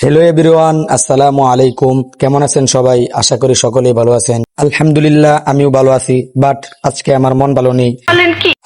Hello everyone আসসালামু আলাইকুম কেমন আছেন সবাই? আশা করি সকলেই ভালো আছেন। আলহামদুলিল্লাহ আমিও ভালো আছি বাট আজকে আমার মন ভালো নেই।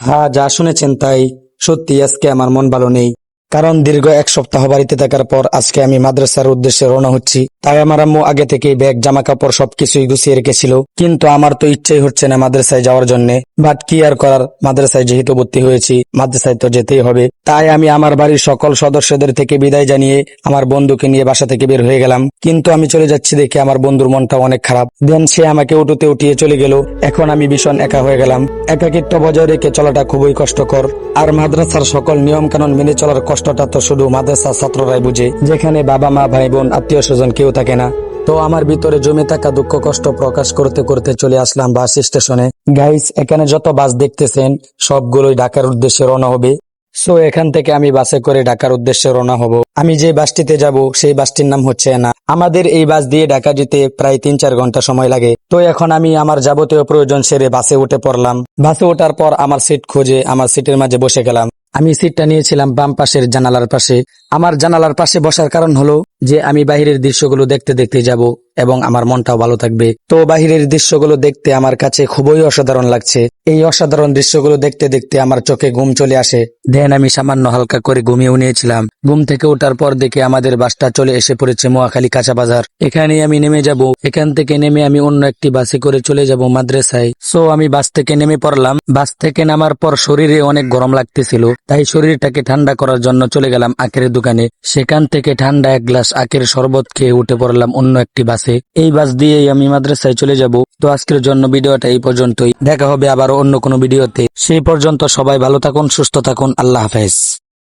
হ্যাঁ যা শুনেছেন তাই। সত্যি আজকে আমার মন ভালো নেই। কারণ দীর্ঘ এক সপ্তাহ বাড়িতে থাকার পর আজকে আমি মাদ্রাসার উদ্দেশ্যে রওনা হচ্ছি। তাই আমার আম্মু আগে থেকে ব্যাগ জামা কাপড় সবকিছুই গুছিয়ে রেখেছিল। কিন্তু আমার তো ইচ্ছেই হচ্ছে না মাদ্রাসায় যাওয়ার জন্য। বাট কি আর করার? মাদ্রাসায় যেহেতু ভর্তি হয়েছি, মাদ্রাসায় তো যেতেই হবে। তাই আমি আমার বাড়ির সকল সদস্যদের থেকে বিদায় জানিয়ে আমার বন্ধুকে নিয়ে বাসা থেকে বের হয়ে গেলাম। কিন্তু আমি চলে যাচ্ছি দেখে আমার বন্ধুর মনটা অনেক খারাপ। দেন সে আমাকে উঠোতে উঠিয়ে চলে গেল। এখন আমি ভীষণ একা হয়ে গেলাম। একাকিত্ব বজায় রেখে চলাটা খুবই কষ্টকর। আর মাদ্রাসার সকল নিয়ম কানুন মেনে চলার কষ্টটা তো শুধু মাদ্রাসার ছাত্ররাই বুঝে, যেখানে বাবা মা, ভাই বোন আত্মীয় স্বজন কেউ থাকে না। তো আমার ভিতরে জমে থাকা দুঃখ, কষ্ট প্রকাশ করতে করতে চলে আসলাম বাস স্টেশনে। গাইস এখানে যত বাস দেখতেছেন, সবগুলোই ঢাকার উদ্দেশ্যে রওনা হবে। সো এখান থেকে আমি বাসে করে ঢাকার উদ্দেশ্যে রওনা হব। আমি যে বাসটিতে যাব, সেই বাসটির নাম হচ্ছে না। আমাদের এই বাস দিয়ে ঢাকা যেতে প্রায় তিন চার ঘণ্টা সময় লাগে। তো এখন আমি আমার যাবতীয় প্রয়োজন সেরে বাসে উঠে পড়লাম। বাসে ওঠার পর আমার সিট খুঁজে, আমার সিটের মাঝে বসে গেলাম। আমি সিটটা নিয়েছিলাম বাম পাশের জানালার পাশে। আমার জানালার পাশে বসার কারণ হলো যে আমি বাহিরের দৃশ্যগুলো দেখতে দেখতে যাব এবং আমার মনটাও ভালো থাকবে। তো বাহিরের দৃশ্যগুলো দেখতে আমার কাছে খুবই অসাধারণ লাগছে। এই অসাধারণ দৃশ্যগুলো দেখতে দেখতে আমার চোখে ঘুম চলে আসে। দেন আমি সামান্য হালকা করে ঘুমিয়েও নিয়েছিলাম। ঘুম থেকে ওঠার পর দেখে আমাদের বাসটা চলে এসে পড়েছে মোয়াখালী কাঁচা বাজার। এখানে আমি নেমে যাব। এখান থেকে নেমে আমি অন্য একটি বাসে করে চলে যাব মাদ্রাসায়। সো আমি বাস থেকে নেমে পড়লাম। বাস থেকে নামার পর শরীরে অনেক গরম লাগতেছিল। তাই শরীরটাকে ঠান্ডা করার জন্য চলে গেলাম আখের দোকানে। সেখান থেকে ঠান্ডা এক গ্লাস আখের শরবত খেয়ে উঠে পড়লাম অন্য একটি বাসে। এই বাস দিয়েই আমি মাদ্রাসায় চলে যাব। তো আজকের জন্য ভিডিওটা এই পর্যন্তই। দেখা হবে আবার অন্য কোনো ভিডিওতে। সেই পর্যন্ত সবাই ভালো থাকুন, সুস্থ থাকুন। আল্লাহ হাফেজ।